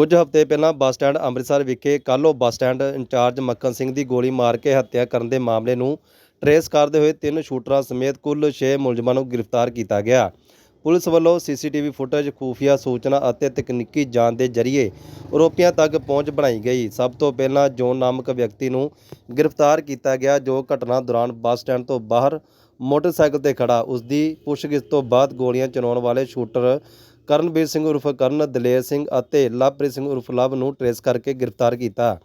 ਕੁਝ ਹਫ਼ਤੇ ਪਹਿਲਾਂ ਬੱਸ ਸਟੈਂਡ ਅੰਮ੍ਰਿਤਸਰ ਵਿਖੇ ਕਾਲੋ bus stand incharge Makhan Singh ਦੀ ਗੋਲੀ ਮਾਰ ਕੇ ਹੱਤਿਆ ਕਰਨ ਦੇ ਮਾਮਲੇ ਨੂੰ ਟਰੇਸ ਕਰਦੇ ਹੋਏ ਤਿੰਨ ਸ਼ੂਟਰਾਂ ਸਮੇਤ ਕੁੱਲ 6 ਮੁਲਜ਼ਮਾਂ ਨੂੰ ਗ੍ਰਿਫਤਾਰ ਕੀਤਾ ਗਿਆ। ਪੁਲਿਸ ਵੱਲੋਂ ਸੀਸੀਟੀਵੀ ਫੁਟੇਜ, ਖੂਫੀਆ ਸੂਚਨਾ ਅਤੇ ਤਕਨੀਕੀ ਜਾਂਚ ਦੇ ਜ਼ਰੀਏ ਆਰੋਪੀਆਂ ਤੱਕ ਪਹੁੰਚ ਬਣਾਈ ਗਈ। ਸਭ ਤੋਂ ਪਹਿਲਾਂ ਜੋਨ ਨਾਮਕ ਵਿਅਕਤੀ ਨੂੰ ਗ੍ਰਿਫਤਾਰ ਕੀਤਾ ਗਿਆ, ਜੋ ਘਟਨਾ ਦੌਰਾਨ ਬੱਸ ਸਟੈਂਡ ਤੋਂ ਬਾਹਰ ਮੋਟਰਸਾਈਕਲ ਤੇ ਖੜਾ ਉਸ ਦੀ ਪੁੱਛਗਿੱਛ ਤੋਂ ਬਾਅਦ ਗੋਲੀਆਂ ਚਲਾਉਣ ਵਾਲੇ ਸ਼ੂਟਰ ਕਰਨਬੀਰ ਸਿੰਘ ਉਰਫ ਕਰਨ, ਦਲੇਰ ਸਿੰਘ ਅਤੇ ਲਵਪ੍ਰੀਤ ਸਿੰਘ ਉਰਫ ਲਵ ਨੂੰ ਟਰੇਸ ਕਰਕੇ ਗ੍ਰਿਫਤਾਰ ਕੀਤਾ।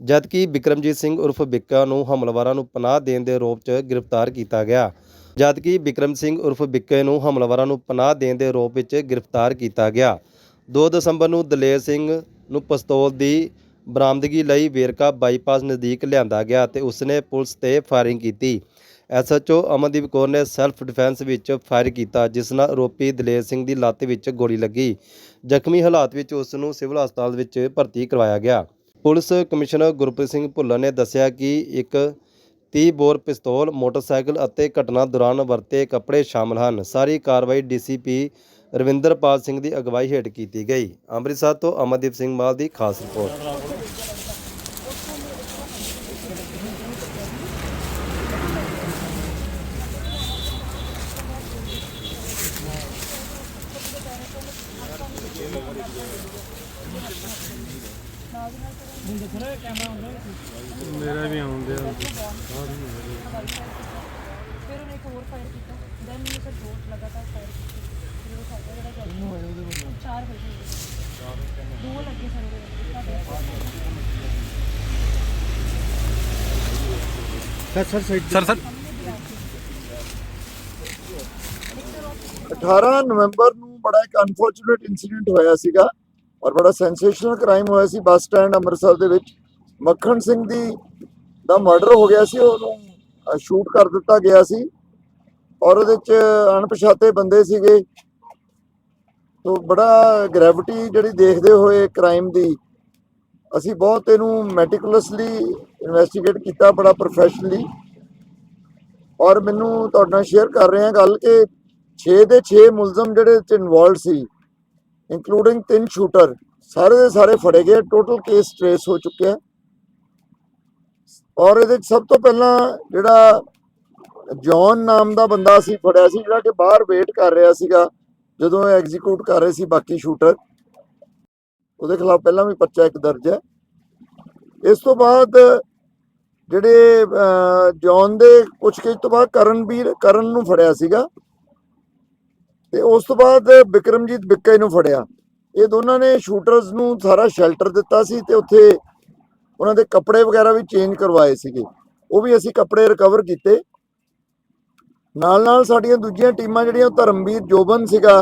ਜਦਕਿ ਬਿਕਰਮਜੀਤ ਸਿੰਘ ਉਰਫ ਬਿੱਕਾ ਨੂੰ ਹਮਲਾਵਰਾਂ ਨੂੰ ਪਨਾਹ ਦੇਣ ਦੇ ਆਰੋਪ 'ਚ ਗ੍ਰਿਫਤਾਰ ਕੀਤਾ ਗਿਆ, ਜਦਕਿ ਬਿਕਰਮ ਸਿੰਘ ਉਰਫ ਬਿੱਕੇ ਨੂੰ ਹਮਲਾਵਰਾਂ ਨੂੰ ਪਨਾਹ ਦੇਣ ਦੇ ਆਰੋਪ ਵਿੱਚ ਗ੍ਰਿਫਤਾਰ ਕੀਤਾ ਗਿਆ। 2 ਦਸੰਬਰ ਨੂੰ ਦਲੇਰ ਸਿੰਘ ਨੂੰ ਪਿਸਤੌਲ ਦੀ ਬਰਾਮਦਗੀ ਲਈ ਵੇਰਕਾ ਬਾਈਪਾਸ ਨਜ਼ਦੀਕ ਲਿਆਂਦਾ ਗਿਆ ਤੇ ਉਸਨੇ ਪੁਲਿਸ ਤੇ ਫਾਇਰਿੰਗ ਕੀਤੀ। ਐਸਐਚਓ ਅਮਨਦੀਪ ਕੌਰ ਨੇ ਸੈਲਫ ਡਿਫੈਂਸ ਵਿੱਚ ਫਾਇਰ ਕੀਤਾ, ਜਿਸ ਨਾਲ ਆਰੋਪੀ ਦਲੇਰ ਸਿੰਘ ਦੀ ਲੱਤ ਵਿੱਚ ਗੋਲੀ ਲੱਗੀ। ਜ਼ਖਮੀ ਹਾਲਾਤ ਵਿੱਚ ਉਸ ਨੂੰ ਸਿਵਲ ਹਸਪਤਾਲ ਵਿੱਚ ਭਰਤੀ ਕਰਵਾਇਆ ਗਿਆ। ਪੁਲਿਸ ਕਮਿਸ਼ਨਰ ਗੁਰਪ੍ਰੀਤ ਸਿੰਘ ਭੁੱਲਰ ਨੇ ਦੱਸਿਆ ਕਿ ਇੱਕ 30 ਬੋਰ ਪਿਸਤੌਲ, ਮੋਟਰਸਾਈਕਲ ਅਤੇ ਘਟਨਾ ਦੌਰਾਨ ਵਰਤੇ ਕੱਪੜੇ ਸ਼ਾਮਲ ਹਨ। ਸਾਰੀ ਕਾਰਵਾਈ ਡੀਸੀਪੀ ਰਵਿੰਦਰਪਾਲ ਸਿੰਘ ਦੀ ਅਗਵਾਈ ਹੇਠ ਕੀਤੀ ਗਈ। ਅੰਮ੍ਰਿਤਸਰ ਤੋਂ ਅਮਨਦੀਪ ਸਿੰਘ ਮਾਲ ਦੀ ਖਾਸ ਰਿਪੋਰਟ। ਮੇਰਾ ਵੀ ਆਉਂਦੇ ਆ। ਫਿਰ ਉਹਨੇ ਇੱਕ ਹੋਰ ਫਾਇਰ ਕੀਤਾ। ਦੈਨ ਉਹਨੇ ਫਿਰ ਦੋ ਲਗਾਤਾਰ ਫਾਇਰ ਕੀਤੇ। ਫਿਰ ਉਹ ਸਾਡਾ ਜਿਹੜਾ ਜਲਦੀ ਹੋਇਆ ਉਹਦੇ ਵਿੱਚ ਚਾਰ ਸੀ ਦੋ ਲੱਗੇ ਵਿੱਚ ਸਰ ਸਰ ਸਰ ਸਰ 18 ਨਵੰਬਰ ਨੂੰ ਬੜਾ ਇੱਕ ਅਨਫੋਰਚੂਨੇਟ ਇਨਸੀਡੈਂਟ ਹੋਇਆ ਸੀਗਾ। ਔਰ ਬੜਾ ਸੈਂਸੇਸ਼ਨਲ ਕ੍ਰਾਈਮ ਹੋਇਆ ਸੀ ਬੱਸ ਸਟੈਂਡ ਅੰਮ੍ਰਿਤਸਰ ਦੇ ਵਿੱਚ। ਮੱਖਣ ਸਿੰਘ ਦੀ ਦਾ ਮਰਡਰ ਹੋ ਗਿਆ ਸੀ, ਉਹਨੂੰ ਸ਼ੂਟ ਕਰ ਦਿੱਤਾ ਗਿਆ ਸੀ। ਔਰ ਉਹਦੇ ਚ ਅਣਪਛਾਤੇ ਬੰਦੇ ਸੀਗੇ। ਤੋਂ ਬੜਾ ਗ੍ਰੈਵਿਟੀ ਜਿਹੜੀ ਦੇਖਦੇ ਹੋਏ ਕ੍ਰਾਈਮ ਦੀ, ਅਸੀਂ ਬਹੁਤ ਇਹਨੂੰ ਮੈਟੀਕੂਲਸਲੀ ਇਨਵੈਸਟੀਗੇਟ ਕੀਤਾ ਬੜਾ ਪ੍ਰੋਫੈਸ਼ਨਲੀ ਔਰ ਮੈਨੂੰ ਤੁਹਾਡੇ ਨਾਲ ਸ਼ੇਅਰ ਕਰ ਰਹੇ ਹਾਂ ਗੱਲ ਕਿ 6 ਦੇ 6 ਮੁਲਜ਼ਮ ਜਿਹੜੇ ਚ ਇਨਵੋਲਡ ਸੀ ਇਨਕਲੂਡਿੰਗ ਤਿੰਨ ਸ਼ੂਟਰ ਸਾਰੇ ਦੇ ਸਾਰੇ ਫੜੇ ਗਏ ਟੋਟਲ ਕੇਸ ਟ੍ਰੇਸ ਹੋ ਚੁੱਕਿਆ ਔਰ ਇਹਦੇ 'ਚ ਸਭ ਤੋਂ ਪਹਿਲਾਂ ਜਿਹੜਾ ਜੌਨ ਨਾਮ ਦਾ ਬੰਦਾ ਸੀ, ਫੜਿਆ ਸੀ, ਜਿਹੜਾ ਕਿ ਬਾਹਰ ਵੇਟ ਕਰ ਰਿਹਾ ਸੀਗਾ, ਜਦੋਂ ਇਹ ਐਗਜ਼ੀਕਿਊਟ ਕਰ ਰਹੇ ਸੀ ਬਾਕੀ ਸ਼ੂਟਰ ਉਹਦੇ ਖਿਲਾਫ ਪਹਿਲਾਂ ਵੀ ਪਰਚਾ ਇੱਕ ਦਰਜ ਹੈ। ਇਸ ਤੋਂ ਬਾਅਦ ਜਿਹੜੇ ਜੌਨ ਦੇ ਪੁੱਛਗਿੱਛ ਤੋਂ ਬਾਅਦ ਕਰਨਵੀਰ ਕਰਨ ਨੂੰ ਫੜਿਆ ਸੀਗਾ। ਤੇ ਉਸ ਤੋਂ ਬਾਅਦ ਬਿਕਰਮਜੀਤ ਬਿੱਕੇ ਨੂੰ ਫੜਿਆ। ਇਹ ਦੋਨਾਂ ਨੇ ਸ਼ੂਟਰਸ ਨੂੰ ਸਾਰਾ ਸ਼ੈਲਟਰ ਦਿੱਤਾ ਸੀ ਤੇ ਉੱਥੇ ਉਹਨਾਂ ਦੇ ਕੱਪੜੇ ਵਗੈਰਾ ਵੀ ਚੇਂਜ ਕਰਵਾਏ ਸੀਗੇ। ਉਹ ਵੀ ਅਸੀਂ ਕੱਪੜੇ ਰਿਕਵਰ ਕੀਤੇ। ਨਾਲ ਨਾਲ ਸਾਡੀਆਂ ਦੂਜੀਆਂ ਟੀਮਾਂ ਜਿਹੜੀਆਂ ਧਰਮਵੀਰ ਜੋਬਨ ਸੀਗਾ,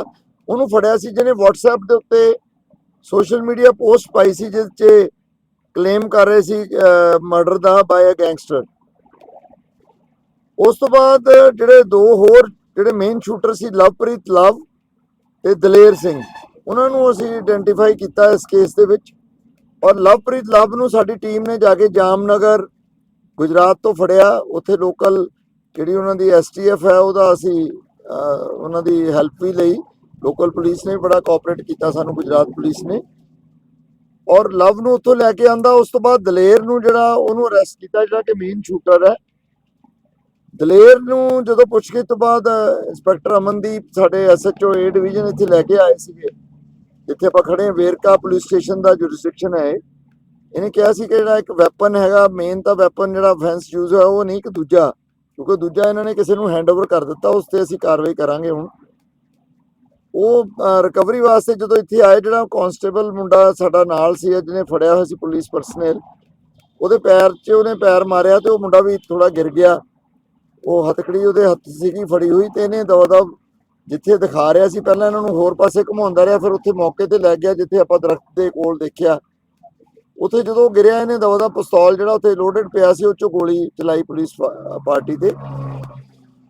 ਉਹਨੂੰ ਫੜਿਆ ਸੀ, ਜਿਹਨੇ WhatsApp ਦੇ ਉੱਤੇ ਸੋਸ਼ਲ ਮੀਡੀਆ ਪੋਸਟ ਪਾਈ ਸੀ, ਜਿਸ 'ਚ ਕਲੇਮ ਕਰ ਰਹੇ ਸੀ ਮਰਡਰ ਦਾ ਬਾਈ ਅ ਗੈਂਗਸਟਰ ਉਸ ਤੋਂ ਬਾਅਦ ਜਿਹੜੇ ਦੋ ਹੋਰ ਜਿਹੜੇ ਮੇਨ ਸ਼ੂਟਰ ਸੀ, ਲਵਪ੍ਰੀਤ ਲਵ ਤੇ ਦਲੇਰ ਸਿੰਘ, ਉਹਨਾਂ ਨੂੰ ਅਸੀਂ ਆਇਡੈਂਟੀਫਾਈ ਕੀਤਾ ਇਸ ਕੇਸ ਦੇ ਵਿੱਚ ਔਰ ਲਵਪ੍ਰੀਤ ਲਵ ਨੂੰ ਸਾਡੀ ਟੀਮ ਨੇ ਜਾ ਕੇ ਜਾਮਨਗਰ, ਗੁਜਰਾਤ ਤੋਂ ਫੜਿਆ। ਉੱਥੇ ਲੋਕਲ ਜਿਹੜੀ ਉਹਨਾਂ ਦੀ ਐਸਟੀਐਫ ਹੈ, ਉਹਦਾ ਅਸੀਂ ਉਹਨਾਂ ਦੀ ਹੈਲਪ ਵੀ ਲਈ। ਲੋਕਲ ਪੁਲਿਸ ਨੇ ਬੜਾ ਕੋਆਪਰੇਟ ਕੀਤਾ ਸਾਨੂੰ, ਗੁਜਰਾਤ ਪੁਲਿਸ ਨੇ। ਔਰ ਲਵ ਨੂੰ ਉੱਥੋਂ ਲੈ ਕੇ ਆਂਦਾ, ਉਸ ਤੋਂ ਬਾਅਦ ਦਲੇਰ ਨੂੰ ਜਿਹੜਾ ਉਹਨੂੰ ਅਰੈਸਟ ਕੀਤਾ, ਜਿਹੜਾ ਕਿ ਮੇਨ ਸ਼ੂਟਰ ਹੈ। ਦਲੇਰ ਨੂੰ ਜਦੋਂ ਪੁੱਛਗਿੱਛ ਤੋਂ ਬਾਅਦ ਇੰਸਪੈਕਟਰ ਅਮਨਦੀਪ ਸਾਡੇ ਐਸਐਚਓ ਏ ਡਿਵੀਜ਼ਨ ਇੱਥੇ ਲੈ ਕੇ ਆਏ ਸੀਗੇ। ਜਿੱਥੇ ਆਪਾਂ ਖੜੇ ਹਾਂ, ਵੇਰਕਾ ਪੁਲਿਸ ਸਟੇਸ਼ਨ ਦਾ ਜੁਰਿਸਡਿਕਸ਼ਨ ਹੈ ਇਹਨੇ ਕਿਹਾ ਸੀ ਕਿ ਜਿਹੜਾ ਇੱਕ ਵੈਪਨ ਹੈਗਾ ਮੇਨ ਤਾਂ ਵੈਪਨ ਜਿਹੜਾ ਫੈਂਸ ਯੂਜ਼ ਹੋਇਆ, ਉਹ ਨਹੀਂ ਕਿ ਦੂਜਾ। ਕਿਉਂਕਿ ਦੂਜਾ ਇਹਨਾਂ ਨੇ ਕਿਸੇ ਨੂੰ ਹੈਂਡਓਵਰ ਕਰ ਦਿੱਤਾ, ਉਸ ਤੇ ਅਸੀਂ ਕਾਰਵਾਈ ਕਰਾਂਗੇ ਹੁਣ। ਉਹ ਰਿਕਵਰੀ ਵਾਸਤੇ ਜਦੋਂ ਇੱਥੇ ਆਏ, ਜਿਹੜਾ ਕਾਂਸਟੇਬਲ ਮੁੰਡਾ ਸਾਡਾ ਨਾਲ ਸੀ, ਜਿਹਨੇ ਫੜਿਆ ਹੋਇਆ ਸੀ ਪੁਲਿਸ ਪਰਸਨਲ ਉਹਦੇ ਪੈਰ 'ਚ ਉਹਨੇ ਪੈਰ ਮਾਰਿਆ ਤੇ ਉਹ ਮੁੰਡਾ ਵੀ ਥੋੜਾ ਗਿਰ ਗਿਆ। ਉਹ ਹਥਕੜੀ ਉਹਦੇ ਹੱਥ ਸੀਗੀ, ਫੜੀ ਹੋਈ ਤੇ ਇਹਨੇ ਦਵਾ ਜਿੱਥੇ ਦਿਖਾ ਰਿਹਾ ਸੀ, ਪਹਿਲਾਂ ਇਹਨਾਂ ਨੂੰ ਹੋਰ ਪਾਸੇ ਘੁਮਾਉਂਦਾ ਰਿਹਾ, ਫਿਰ ਉੱਥੇ ਮੌਕੇ ਤੇ ਲੈ ਗਿਆ ਜਿੱਥੇ ਆਪਾਂ ਦਰਖਤ ਦੇ ਕੋਲ ਦੇਖਿਆ। ਉੱਥੇ ਜਦੋਂ ਗਿਰਿਆ ਇਹਨੇ ਦਵਾ ਦਾ ਪਿਸਤੌਲ ਜਿਹੜਾ ਉੱਥੇ ਲੋਡਡ ਪਿਆ ਸੀ, ਉਹ ਚੋਂ ਗੋਲੀ ਚਲਾਈ ਪੁਲਿਸ ਪਾਰਟੀ ਤੇ।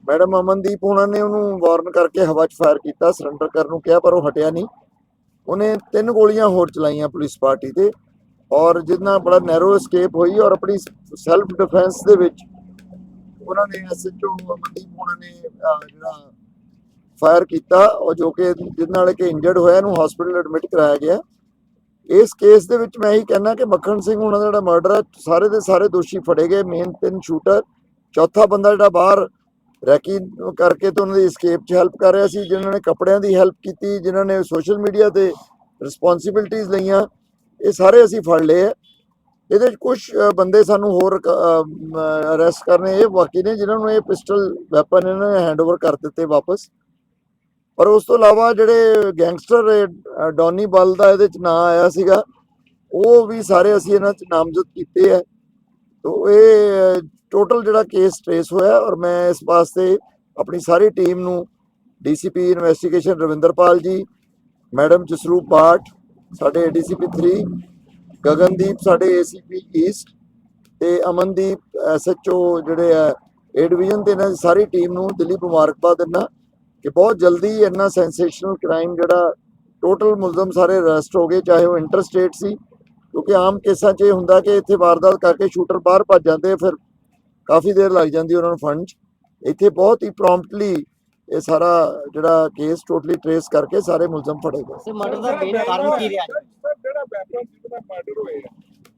ਮੈਡਮ ਅਮਨਦੀਪ ਉਹਨਾਂ ਨੇ ਉਹਨੂੰ ਵਾਰਨ ਕਰਕੇ ਹਵਾ 'ਚ ਫਾਇਰ ਕੀਤਾ ਸਰੈਂਡਰ ਕਰਨ ਨੂੰ ਕਿਹਾ, ਪਰ ਉਹ ਹਟਿਆ ਨਹੀਂ। ਉਹਨੇ ਤਿੰਨ ਗੋਲੀਆਂ ਹੋਰ ਚਲਾਈਆਂ ਪੁਲਿਸ ਪਾਰਟੀ ਤੇ। ਔਰ ਜਿਹਦੇ ਬੜਾ ਨੈਰੋ ਐਸਕੇਪ ਹੋਈ ਔਰ ਆਪਣੀ ਸੈਲਫ ਡਿਫੈਂਸ ਦੇ ਵਿੱਚ ਉਹਨਾਂ ਨੇ ਐਸਐਚਓ ਅਮਨਦੀਪ ਉਹਨਾਂ ਨੇ ਜਿਹੜਾ ਫਾਇਰ ਕੀਤਾ ਔਰ ਜੋ ਕਿ ਜਿਹਦੇ ਨਾਲ ਕਿ ਇੰਜਰਡ ਹੋਇਆ, ਇਹਨੂੰ ਹਸਪੀਟਲ ਐਡਮਿਟ ਕਰਾਇਆ ਗਿਆ। ਇਸ ਕੇਸ ਦੇ ਵਿੱਚ ਮੈਂ ਇਹੀ ਕਹਿਣਾ ਕਿ ਮੱਖਣ ਸਿੰਘ ਉਹਨਾਂ ਦਾ ਜਿਹੜਾ ਮਰਡਰ ਹੈ ਸਾਰੇ ਦੇ ਸਾਰੇ ਦੋਸ਼ੀ ਫੜੇ ਗਏ ਮੇਨ ਤਿੰਨ ਸ਼ੂਟਰ ਚੌਥਾ ਬੰਦਾ ਜਿਹੜਾ ਬਾਹਰ ਰੈਕੀ ਕਰਕੇ ਤੇ ਉਹਨਾਂ ਦੀ escape 'ਚ ਹੈਲਪ ਕਰ ਰਿਹਾ ਸੀ ਜਿਨ੍ਹਾਂ ਨੇ ਕੱਪੜਿਆਂ ਦੀ ਹੈਲਪ ਕੀਤੀ ਜਿਨ੍ਹਾਂ ਨੇ ਸੋਸ਼ਲ ਮੀਡੀਆ ਤੇ ਰਿਸਪੌਂਸਿਬਿਲਟੀਆਂ ਲਈਆਂ। ਇਹ ਸਾਰੇ ਅਸੀਂ ਫੜ ਲਏ ਆ। ਇਹਦੇ ਵਿੱਚ ਕੁਝ ਬੰਦੇ ਸਾਨੂੰ ਹੋਰ ਅਰੈਸਟ ਕਰਨੇ ਇਹ ਬਾਕੀ ਨੇ ਜਿਨ੍ਹਾਂ ਨੂੰ ਇਹ ਪਿਸਟਲ ਵੈਪਨ ਇਹਨਾਂ ਨੇ ਹੈਂਡਓਵਰ ਕਰ ਦਿੱਤੇ ਵਾਪਸ। ਪਰ ਉਸ ਤੋਂ ਇਲਾਵਾ ਜਿਹੜੇ ਗੈਂਗਸਟਰ ਇਹ, ਡੌਨੀ ਬਲ ਦਾ ਇਹਦੇ ਚ ਨਾਂ ਆਇਆ ਸੀਗਾ ਉਹ ਵੀ ਸਾਰੇ ਅਸੀਂ ਇਹਨਾਂ ਚ ਨਾਮਜ਼ਦ ਕੀਤੇ ਆ। ਤੋ ਇਹ ਟੋਟਲ ਜਿਹੜਾ ਕੇਸ ਟ੍ਰੇਸ ਹੋਇਆ ਔਰ ਮੈਂ ਇਸ ਵਾਸਤੇ ਆਪਣੀ ਸਾਰੀ ਟੀਮ ਨੂੰ DCP investigation Ravinderpal ji madam Jasroop ਬਾਟ ਸਾਡੇ ਡੀਸੀਪੀ 3 ਗਗਨਦੀਪ ਸਾਡੇ ਏਸੀਪੀ ਈਸਟ ਤੇ ਅਮਨਦੀਪ ਐਸਐਚਓ ਜਿਹੜੇ ਆ ਏ ਡਿਵੀਜ਼ਨ ਤੇ ਇਹਨਾਂ ਸਾਰੀ ਟੀਮ ਨੂੰ ਦਿੱਲੀ ਮੁਬਾਰਕਬਾਦ ਦਿੰਦਾ ਕਿ ਬਹੁਤ ਜਲਦੀ ਇੰਨਾ ਸੈਂਸੇਸ਼ਨਲ ਕ੍ਰਾਈਮ ਜਿਹੜਾ ਟੋਟਲ ਮੁਲਜ਼ਮ ਸਾਰੇ ਅਰੈਸਟ ਹੋ ਗਏ, ਚਾਹੇ ਉਹ ਇੰਟਰ ਸਟੇਟ ਸੀ, ਕਿਉਂਕਿ ਆਮ ਕੇਸਾਂ 'ਚ ਇਹ ਹੁੰਦਾ ਕਿ ਇੱਥੇ ਵਾਰਦਾਤ ਕਰਕੇ ਸ਼ੂਟਰ ਬਾਹਰ ਭੱਜ ਜਾਂਦੇ ਫਿਰ ਕਾਫੀ ਦੇਰ ਲੱਗ ਜਾਂਦੀ ਉਹਨਾਂ ਨੂੰ ਫੰਡ 'ਚ। ਇੱਥੇ ਬਹੁਤ ਹੀ ਪ੍ਰੌਮਪਟਲੀ ਇਹ ਸਾਰਾ ਜਿਹੜਾ ਕੇਸ ਟੋਟਲੀ ਟਰੇਸ ਕਰਕੇ ਸਾਰੇ ਮੁਲਜ਼ਮ ਫੜੇ ਗਏ। ਤੇ ਮਰਡਰ ਦਾ ਮੇਨ ਕਾਰਨ ਕੀ ਰਿਹਾ? ਸਰ ਜਿਹੜਾ ਜਿਹਦੇ ਮਰਡਰ ਹੋਇਆ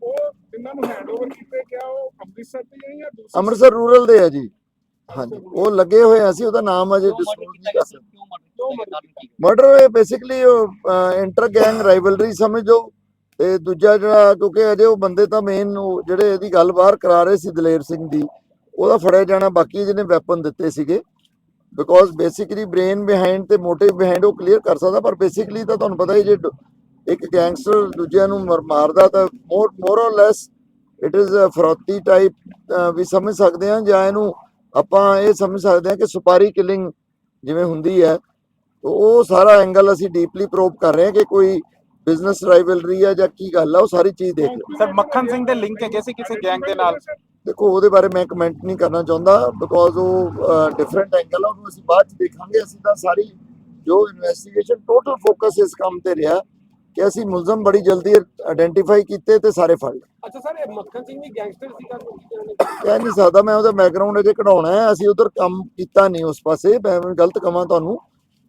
ਉਹ ਇਹਨਾਂ ਨੂੰ ਹੈਂਡਓਵਰ ਕੀਤੇ ਗਿਆ ਉਹ ਅੰਮ੍ਰਿਤਸਰ ਦੇ ਹੀ ਜਾਂ ਦੂਸਰੇ ਅੰਮ੍ਰਿਤਸਰ ਰੂਰਲ ਦੇ ਆ ਜੀ। ਹਾਂਜੀ ਉਹ ਲੱਗੇ ਹੋਏ ਆ ਸੀ ਉਹਦਾ ਨਾਮ ਅਜੇ ਡਿਸਕਲੋਜ਼ ਨਹੀਂ ਕਰ ਸਕਦੇ। ਮਰਡਰ ਇਹ ਬੇਸਿਕਲੀ ਇੰਟਰ ਗੈਂਗ ਰਾਈਵਲਰੀ ਸਮਝੋ। ਤੇ ਦੂਜਾ ਜਿਹੜਾ ਕਿਉਂਕਿ ਅਜੇ ਉਹ ਬੰਦੇ ਤਾਂ ਮੇਨ ਜਿਹੜੇ ਇਹਦੀ ਗੱਲ ਬਾਹਰ ਕਰਾ ਰਹੇ ਸੀ ਦਲੇਰ ਸਿੰਘ ਦੀ ਉਹਦਾ ਫੜਿਆ ਜਾਣਾ ਬਾਕੀ ਜਿਹਨੇ ਵੈਪਨ ਦਿੱਤੇ ਸੀਗੇ। ਬਿਕੋਜ਼ ਬੇਸਿਕਲੀ ਬ੍ਰੇਨ ਬਿਹਾਈਂਡ ਤੇ ਮੋਟਿਵ ਬਿਹਾਈਂਡ ਉਹ ਕਲੀਅਰ ਕਰ ਸਕਦਾ, ਪਰ ਬੇਸਿਕਲੀ ਤਾਂ ਤੁਹਾਨੂੰ ਪਤਾ ਹੀ ਜੇ ਇੱਕ ਗੈਂਗਸਟਰ ਦੂਜਿਆਂ ਨੂੰ ਮਾਰਦਾ ਤਾਂ more more or less it is ਫਰੋਤੀ type ਵੀ ਸਮਝ ਸਕਦੇ ਹਾਂ ਜਾਂ ਇਹਨੂੰ ਆਪਾਂ ਇਹ ਸਮਝ ਸਕਦੇ ਹਾਂ ਕਿ ਸੁਪਾਰੀ ਕਿਲਿੰਗ ਜਿਵੇਂ ਹੁੰਦੀ ਹੈ ਉਹ ਸਾਰਾ ਐਂਗਲ ਅਸੀਂ ਡੀਪਲੀ ਪ੍ਰੋਬ ਕਰ ਰਹੇ ਹਾਂ ਕਿ ਕੋਈ ਬਿਜ਼ਨਸ ਰਾਈਵਲਰੀ ਹੈ ਜਾਂ ਕੀ ਗੱਲ ਹੈ ਉਹ ਸਾਰੀ ਚੀਜ਼ ਦੇਖ ਰਹੇ ਸਰ ਮੱਖਣ ਸਿੰਘ ਦੇ ਲਿੰਕ ਹੈਗੇ ਸੀ ਕਿਸੇ ਗੈਂਗ ਦੇ ਨਾਲ? ਦੇਖੋ ਉਹਦੇ ਬਾਰੇ ਮੈਂ ਕਮੈਂਟ ਨਹੀਂ ਕਰਨਾ ਚਾਹੁੰਦਾ ਬਿਕੋਜ਼ ਉਹ ਡਿਫਰੈਂਟ ਐਂਗਲ ਆ ਉਹਨੂੰ ਅਸੀਂ ਬਾਅਦ ਚ ਦੇਖਾਂਗੇ। ਅਸੀਂ ਤਾਂ ਸਾਰੀ ਜੋ ਇਨਵੈਸਟੀਗੇਸ਼ਨ ਟੋਟਲ ਫੋਕਸ ਇਸ ਕੰਮ ਤੇ ਰਿਹਾ ਕਿ ਅਸੀਂ ਮੁਲਜ਼ਮ ਬੜੀ ਜਲਦੀ ਆਇਡੈਂਟੀਫਾਈ ਕੀਤੇ ਤੇ ਸਾਰੇ ਫੜ ਲਏ। ਅੱਛਾ ਸਰ ਇਹ ਮੱਖਣ ਸਿੰਘ ਵੀ ਗੈਂਗਸਟਰ ਸੀਗਾ ਕਹਿ ਨਹੀਂ ਸਕਦਾ ਮੈਂ ਉਹਦਾ ਬੈਕਗ੍ਰਾਉਂਡ ਅਜੇ ਕਢਾਉਣਾ ਹੈ। ਅਸੀਂ ਉਧਰ ਕੰਮ ਕੀਤਾ ਨਹੀਂ ਉਸ ਪਾਸੇ ਮੈਂ ਗਲਤ ਕਵਾਂ ਤੁਹਾਨੂੰ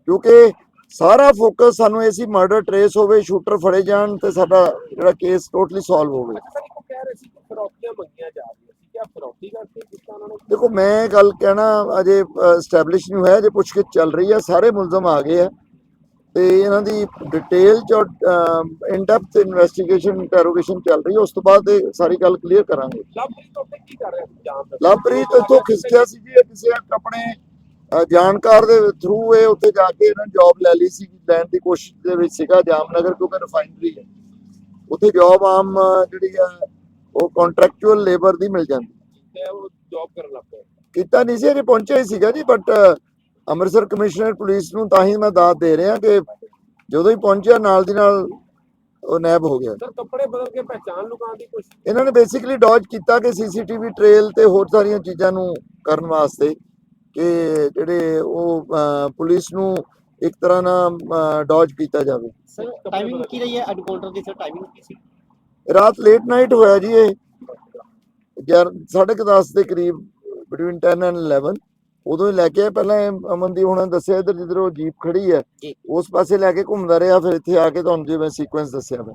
ਕਿਉਂਕਿ ਸਾਰਾ ਫੋਕਸ ਸਾਨੂੰ ਇਹ ਸੀ ਮਰਡਰ ਟਰੇਸ ਹੋਵੇ ਸ਼ੂਟਰ ਫੜੇ ਜਾਣ ਤੇ ਸਾਡਾ ਜਿਹੜਾ ਕੇਸ ਟੋਟਲੀ ਸੋਲਵ ਹੋਵੇ। ਅੱਛਾ ਸਰ ਇੱਕ ਕਹਿ ਰਹੇ ਸੀ ਕਿ ਫਰੌਤੀਆਂ ਮੰਗੀਆਂ ਜਾ ਰਹੀਆਂ। ਸੀ ਕਿ ਫਰੌਤੀ ਕਰਕੇ ਕੀਤਾ ਉਹਨਾਂ ਨੇ ਦੇਖੋ ਮੈਂ ਗੱਲ ਕਹਿਣਾ ਅਜੇ ਸਟੈਬਲਿਸ਼ ਨਹੀਂ ਹੋਇਆ ਜੇ ਪੁੱਛਗਿੱਛ ਚੱਲ ਰਹੀ ਹੈ ਸਾਰੇ ਮੁਲਜ਼ਮ ਆ ਗਏ ਆ। ਤੇ ਇਹਨਾਂ ਦੀ ਡਿਟੇਲ ਚ ਇਨ ਡੈਪਥ ਇਨਵੈਸਟੀਗੇਸ਼ਨ ਇੰਟਰੋਗੇਸ਼ਨ ਚੱਲ ਰਹੀ ਹੈ ਉਸ ਤੋਂ ਬਾਅਦ ਇਹ ਸਾਰੀ ਗੱਲ ਕਲੀਅਰ ਕਰਾਂਗੇ। ਲਵਪ੍ਰੀਤ ਉੱਤੇ ਕੀ ਕਰ ਰਿਹਾ ਸੀ ਜਾਣ ਦਾ? ਲਵਪ੍ਰੀਤ ਇੱਥੋਂ ਖਿਸਕਿਆ ਸੀ ਜੀ ਇਹ ਕਿਸੇ ਆਪਣੇ ਜਾਣਕਾਰ ਦੇ ਥਰੂ ਇਹ ਉੱਥੇ ਜਾ ਕੇ ਇਹਨਾਂ ਜੌਬ ਲੈ ਲਈ ਸੀ ਲੈਣ ਦੀ ਕੋਸ਼ਿਸ਼ ਦੇ ਵਿੱਚ ਸੀਗਾ ਜਾਮਨਗਰ ਕਿਉਂਕਿ ਰਿਫਾਈਨਰੀ ਹੈ। ਉੱਥੇ ਜੌਬ ਆਮ ਜਿਹੜੀ ਹੈ ਉਹ ਕੰਟਰੈਕਚੁਅਲ ਲੇਬਰ ਦੀ ਮਿਲ ਜਾਂਦੀ। ਤੇ ਉਹ ਜੌਬ ਕਰਨ ਲੱਗ ਪਿਆ। ਕੀਤਾ ਨਹੀਂ ਸੀ ਅਜੇ ਪਹੁੰਚਿਆ ਹੀ ਸੀਗਾ ਜੀ ਬਟ ਅੰਮ੍ਰਿਤਸਰ ਕਮਿਸ਼ਨਰ ਪੁਲਿਸ ਨੂੰ ਤਾਂ ਹੀ ਮੈਂ ਦਾਤ ਦੇ ਰਿਹਾ ਕਿ ਜਦੋਂ ਹੀ ਪਹੁੰਚਿਆ ਨਾਲ ਦੀ ਨਾਲ ਉਹ ਨੈਬ ਹੋ ਗਿਆ। ਸਰ ਕੱਪੜੇ ਬਦਲ ਕੇ ਪਹਿਚਾਨ ਲੁਕਾਉਣ ਦੀ ਕੋਸ਼ਿਸ਼ ਇਹਨਾਂ ਨੇ ਬੇਸਿਕਲੀ ਡੌਜ ਕੀਤਾ ਕਿ ਸੀਸੀਟੀਵੀ ਟ੍ਰੇਲ ਤੇ ਹੋਰ ਸਾਰੀਆਂ ਚੀਜ਼ਾਂ ਨੂੰ ਕਰਨ ਵਾਸਤੇ ਕਿ ਜਿਹੜੇ ਉਹ ਪੁਲਿਸ ਨੂੰ ਇੱਕ ਤਰ੍ਹਾਂ ਨਾਲ ਡੌਜ ਕੀਤਾ ਜਾਵੇ। ਸਰ ਟਾਈਮਿੰਗ ਕੀ ਰਹੀ ਹੈ? ਐਨਕਾਊਂਟਰ ਦੀ ਸਰ ਟਾਈਮਿੰਗ ਕੀ ਸੀ? ਰਾਤ ਲੇਟ ਨਾਈਟ ਹੋਇਆ ਜੀ ਇਹ। 10:30 ਦੇ ਕਰੀਬ ਬਿਟਵੀਨ 10 ਐਂਡ 11 ਉਦੋਂ ਹੀ ਲੈ ਕੇ ਪਹਿਲਾਂ ਅਮਨਦੀਪ ਹੁਣਾਂ ਦੱਸਿਆ ਇਧਰ ਜਿੱਧਰ ਉਹ ਜੀਪ ਖੜੀ ਹੈ। ਉਸ ਪਾਸੇ ਲੈ ਕੇ ਘੁੰਮਦਾ ਰਿਹਾ ਫਿਰ ਇੱਥੇ ਆ ਕੇ ਤੁਹਾਨੂੰ ਜਿਵੇਂ ਸੀਕੁਐਂਸ ਦੱਸਿਆ ਮੈਂ